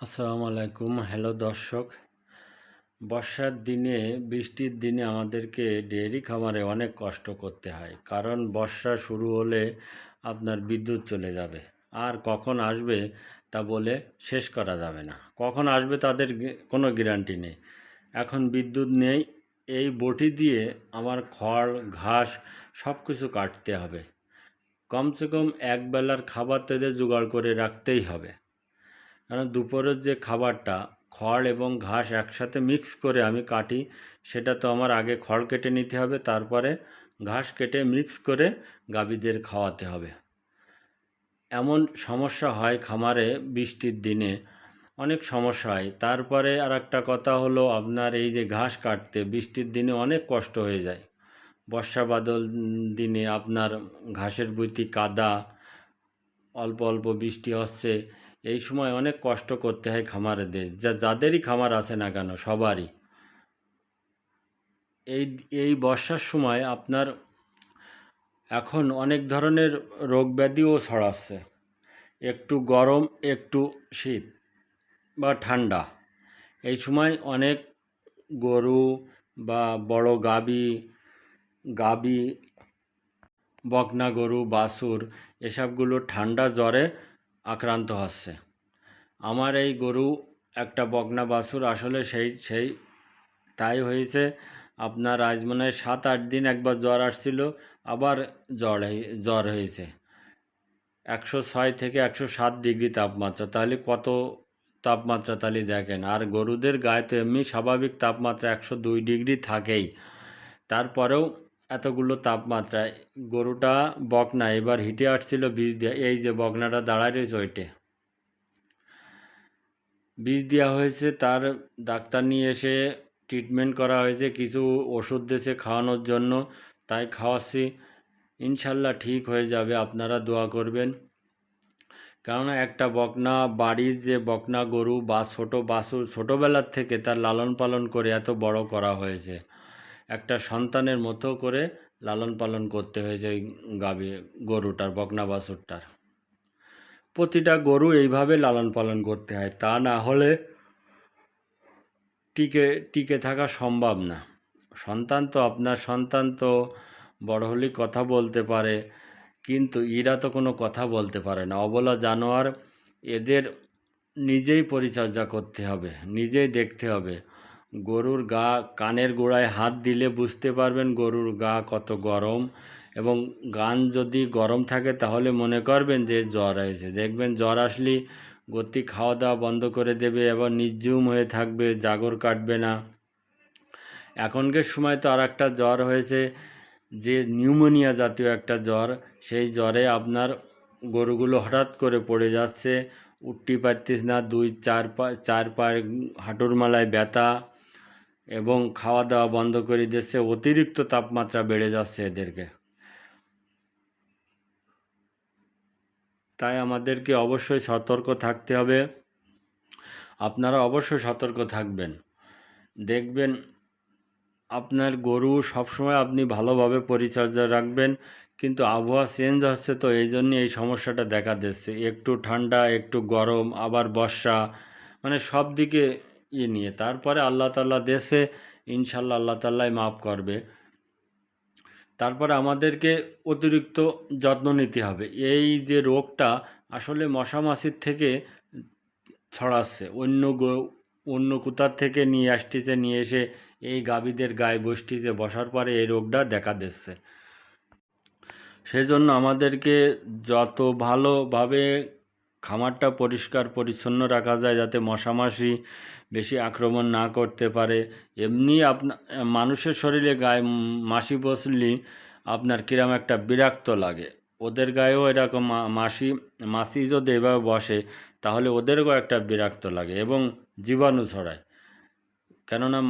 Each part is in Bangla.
আসসালামু আলাইকুম। হ্যালো দর্শক। বর্ষার দিনে, বৃষ্টির দিনে আমাদেরকে ডেয়ারি খামারে অনেক কষ্ট করতে হয়। কারণ বর্ষা শুরু হলে আপনার বিদ্যুৎ চলে যাবে। আর কখন আসবে তা বলে শেষ করা যাবে না। কখন আসবে তাদের কোনো গ্যারান্টি নেই। এখন বিদ্যুৎ নেই। এই বটি দিয়ে আমার খড়, ঘাস সব কিছু কাটতে হবে। কমসে কম এক বেলার খাবার তাদের জোগাড় করে রাখতেই হবে। কারণ দুপুরের যে খাবারটা, খড় এবং ঘাস একসাথে মিক্স করে আমি কাটি, সেটা তো আমার আগে খড় কেটে নিতে হবে, তারপরে ঘাস কেটে মিক্স করে গাভীদের খাওয়াতে হবে। এমন সমস্যা হয় খামারে বৃষ্টির দিনে, অনেক সমস্যা হয়। তারপরে আর একটা কথা হলো আপনার এই যে ঘাস কাটতে, বৃষ্টির দিনে অনেক কষ্ট হয়ে যায়। বর্ষা বাদল দিনে আপনার ঘাসের বইতি কাদা, অল্প অল্প বৃষ্টি হচ্ছে এই সময় অনেক কষ্ট করতে হয় খামারেদের। যা, যাদেরই খামার আছে না কেন, সবারই। এই এই বর্ষার সময় আপনার এখন অনেক ধরনের রোগ ব্যাধিও ছড়াচ্ছে। একটু গরম, একটু শীত বা ঠান্ডা। এই সময় অনেক গরু বা বড় গাবি গাবি, বকনা গরু, বাছুর, এসবগুলো ঠান্ডা জ্বরে আক্রান্ত হচ্ছে। আমার এই গরু একটা বকনা বাছুর, আসলে সেই সেই, তাই হয়েছে। আপনার আজ মনে হয় সাত আট দিন একবার জ্বর আসছিল, আবার জ্বর জ্বর হয়েছে। একশো ছয় থেকে একশো সাত ডিগ্রি তাপমাত্রা। তাহলে কত তাপমাত্রা তাহলে দেখেন? আর গরুদের গায়ে তো এমনি স্বাভাবিক তাপমাত্রা একশো দুই ডিগ্রি থাকেই। তারপরেও এতগুলো তাপমাত্রায় গরুটা বকনা, এবার হিটে আসছিল বীজ দিয়ে। এই যে বকনাটা দাঁড়ায় রয়েছে ওইটে। বীজ দেওয়া হয়েছে, তার ডাক্তার নিয়ে এসে ট্রিটমেন্ট করা হয়েছে, কিছু ওষুধ দিয়েছে খাওয়ানোর জন্য। তাই খাওয়াচ্ছি। ইনশাল্লাহ ঠিক হয়ে যাবে, আপনারা দোয়া করবেন। কেননা একটা বকনা, বাড়ির যে বকনা গরু বা ছোটো বাছুর ছোটোবেলার থেকে তার লালন পালন করে এত বড় করা হয়েছে। একটা সন্তানের মতো করে লালন পালন করতে হয়েছে ওই গাভী, গরুটার, বকনা বাছুরটার। প্রতিটা গরু এইভাবে লালন পালন করতে হয়, তা না হলে টিকে টিকে থাকা সম্ভব না। সন্তান তো আপনার সন্তান তো বড় হলেই কথা বলতে পারে, কিন্তু এরা তো কোনো কথা বলতে পারে না। অবলা জানোয়ার এদের নিজেই পরিচর্যা করতে হবে, নিজেই দেখতে হবে। গরুর গা কানের গোড়ায় হাত দিলে বুঝতে পারবেন গরুর গা কত গরম এবং গান যদি গরম থাকে তাহলে মনে করবেন যে জ্বর হয়েছে দেখবেন জ্বর আসলে গতি খাওয়া দাওয়া বন্ধ করে দেবে এবং নির্জুম হয়ে থাকবে, জাগর কাটবে না। এখনকার সময় তো আর একটা জ্বর হয়েছে, যে নিউমোনিয়া জাতীয় একটা জ্বর, সেই জ্বরে আপনার গরুগুলো হঠাৎ করে পড়ে যাচ্ছে, উঠতে পারতিস না, দুই, চার পা, চার পায়ের হাঁটুর মালায় ব্যথা এবং খাওয়া দাওয়া বন্ধ করে দিচ্ছে অতিরিক্ত তাপমাত্রা বেড়ে যাচ্ছে এদেরকে। তাই আমাদেরকে অবশ্যই সতর্ক থাকতে হবে। আপনারা অবশ্যই সতর্ক থাকবেন। দেখবেন আপনার গরু সবসময় আপনি ভালোভাবে পরিচর্যা রাখবেন, কিন্তু আবহাওয়া চেঞ্জ হচ্ছে তো এই জন্য এই সমস্যাটা দেখা দিচ্ছে। একটু ঠান্ডা, একটু গরম, আবার বর্ষা মানে সব দিকে ইয়ে নিয়ে। তারপরে আল্লাহ তাল্লাহ দেশে ইনশাল্লাহ আল্লাহ তাল্লাই মাফ করবে। তারপরে আমাদেরকে অতিরিক্ত যত্ন নিতে হবে। এই যে রোগটা আসলে মশা মাছির থেকে ছড়াচ্ছে। অন্য অন্য কোথার থেকে নিয়ে আসতেছে, নিয়ে এসে এই গাভীদের গায়ে বসতিছে, বসার পরে এই রোগটা দেখা দিচ্ছে। সেই জন্য আমাদেরকে যত ভালোভাবে খামারটা পরিষ্কার, পরিচ্ছন্ন রাখা যায় যাতে মশামাছি বেশি আক্রমণ না করতে পারে। এমনি আপনা, মানুষের শরীরে গায়ে মাছি বসলি আপনার কিরম একটা বিরক্ত লাগে। ওদের গায়েও এরকম মাসি মাছি যদি এভাবে বসে, তাহলে ওদেরও একটা বিরক্ত লাগে এবং জীবাণু ছড়ায়। কেননা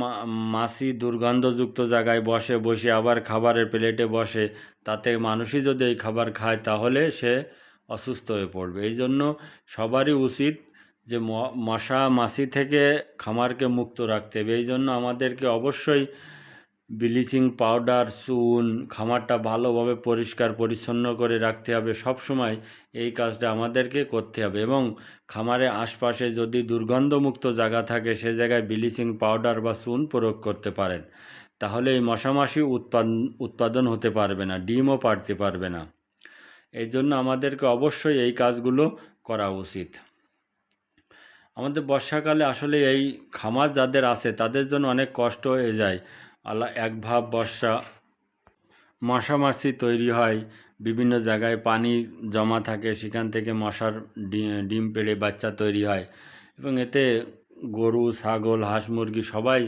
মাছি দুর্গন্ধযুক্ত জায়গায় বসে বসে আবার খাবারের প্লেটে বসে, তাতে মানুষই যদি এই খাবার খায়, তাহলে সে অসুস্থ হয়ে পড়বে। এই জন্য সবারই উচিত যে মশা মাছি থেকে খামারকে মুক্ত রাখতে হবে। এই জন্য আমাদেরকে অবশ্যই ব্লিচিং পাউডার, চুন, খামারটা ভালোভাবে পরিষ্কার, পরিচ্ছন্ন করে রাখতে হবে। সব সময় এই কাজটা আমাদেরকে করতে হবে এবং খামারে আশপাশে যদি দুর্গন্ধমুক্ত জায়গা থাকে সে জায়গায় ব্লিচিং পাউডার বা চুন প্রয়োগ করতে পারেন। তাহলে এই মশামাছি উৎপাদন উৎপাদন হতে পারবে না, ডিমও পারতে পারবে না। এই জন্য আমাদেরকে অবশ্যই এই কাজগুলো করা উচিত। আমাদের বর্ষাকালে আসলে এই খামার যাদের আছে, তাদের জন্য অনেক কষ্ট হয়ে যায়। আল্লাহ এক ভাব বর্ষা, মশামাছি তৈরি হয়, বিভিন্ন জায়গায় পানি জমা থাকে, সেখান থেকে মশার ডিম পেড়ে বাচ্চা তৈরি হয়। এবং এতে গরু, ছাগল, হাঁস, মুরগি সবাই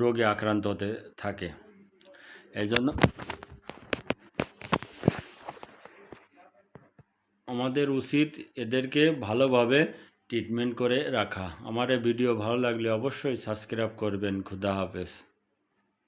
রোগে আক্রান্ত হতে থাকে। এই জন্য আমাদের উচিত এদেরকে ভালোভাবে ট্রিটমেন্ট করে রাখা। আমার ভিডিও ভালো লাগলে অবশ্যই সাবস্ক্রাইব করবেন। খুদা হাফেজ।